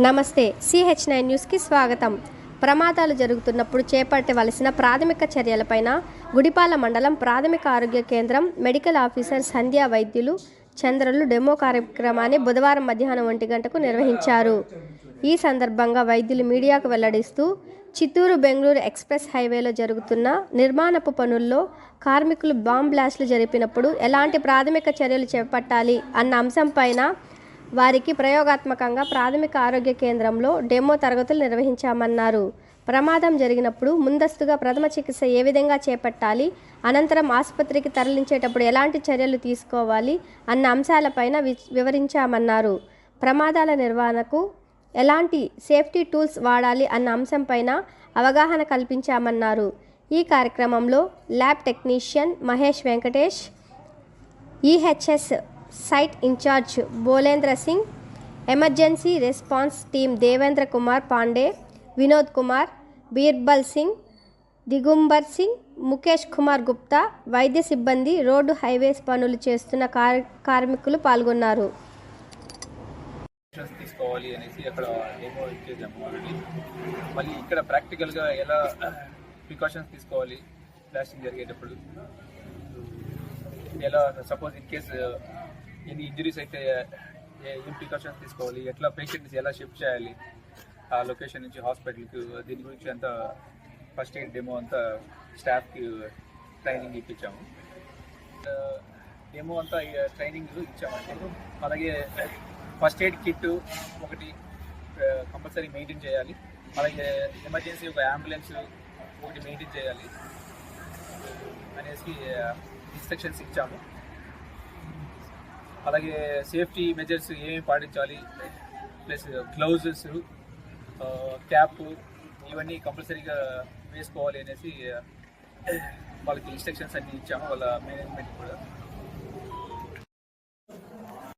నమస్తే CH nine న్యూస్కి స్వాగతం. ప్రమాదాలు జరుగుతున్నప్పుడు చేపట్టవలసిన ప్రాథమిక చర్యలపైన గుడిపాల మండలం ప్రాథమిక ఆరోగ్య కేంద్రం మెడికల్ ఆఫీసర్ సంధ్యా వైద్యులు చంద్రులు డెమో కార్యక్రమాన్ని బుధవారం మధ్యాహ్నం ఒంటి గంటకు నిర్వహించారు. ఈ సందర్భంగా వైద్యులు మీడియాకు వెల్లడిస్తూ చిత్తూరు బెంగళూరు ఎక్స్ప్రెస్ హైవేలో జరుగుతున్న నిర్మాణపు పనుల్లో కార్మికులు బాంబ్ బ్లాస్టులు జరిపినప్పుడు ఎలాంటి ప్రాథమిక చర్యలు చేపట్టాలి అన్న అంశంపైన వారికి ప్రయోగాత్మకంగా ప్రాథమిక ఆరోగ్య కేంద్రంలో డెమో తరగతులు నిర్వహించామన్నారు. ప్రమాదం జరిగినప్పుడు ముందస్తుగా ప్రథమ చికిత్స ఏ విధంగా చేపట్టాలి అనంతరం ఆసుపత్రికి తరలించేటప్పుడు ఎలాంటి చర్యలు తీసుకోవాలి అన్న అంశాలపైన వి- వివరించామన్నారు. ప్రమాదాల నిర్వహణకు ఎలాంటి సేఫ్టీ టూల్స్ వాడాలి అన్న అంశంపైన అవగాహన కల్పించామన్నారు. ఈ కార్యక్రమంలో lab technician Mahesh Venkatesh EHS site incharge Bolendra Singh emergency response team Devendra Kumar Pandey Vinod Kumar Birbal Singh Digambar Singh Mukesh Kumar Gupta వైద్య సిబ్బంది రోడ్డు హైవేస్ పనులు చేస్తున్న కార్ కార్మికులు పాల్గొన్నారు. తీసుకోవాలి అనేసి అక్కడ డెమో ఇచ్చేసాము వాళ్ళకి మళ్ళీ ఇక్కడ ప్రాక్టికల్గా ఎలా ప్రికాషన్స్ తీసుకోవాలి బ్లాస్టింగ్ జరిగేటప్పుడు ఎలా సపోజ్ ఇన్ కేసు ఎన్ని ఇంజరీస్ అయితే ఏ- ఏం ప్రికాషన్స్ తీసుకోవాలి ఎట్లా పేషెంట్స్ ఎలా షిఫ్ట్ చేయాలి ఆ లొకేషన్ నుంచి హాస్పిటల్కి దీని గురించి అంతా ఫస్ట్ ఎయిడ్ డెమో అంతా స్టాఫ్కి ట్రైనింగ్ ఇప్పించాము. డెమో అంతా ట్రైనింగ్ ఇచ్చామండి. అలాగే ఫస్ట్ ఎయిడ్ కిట్ ఒకటి కంపల్సరీ మెయింటైన్ చేయాలి. అలాగే ఎమర్జెన్సీ ఒక అంబులెన్స్ ఒకటి మెయింటైన్ చేయాలి. అనేసి ఇన్స్ట్రక్షన్స్ ఇచ్చాము. అలాగే సేఫ్టీ మెజర్స్ ఏమేమి పాటించాలి? ప్లస్ గ్లౌజెస్ క్యాప్ ఇవన్నీ కంపల్సరీగా వేసుకోవాలి అనేసి వాళ్ళకి ఇన్స్ట్రక్షన్స్ అన్నీ ఇచ్చాము వాళ్ళ మేనేజ్మెంట్ కూడా.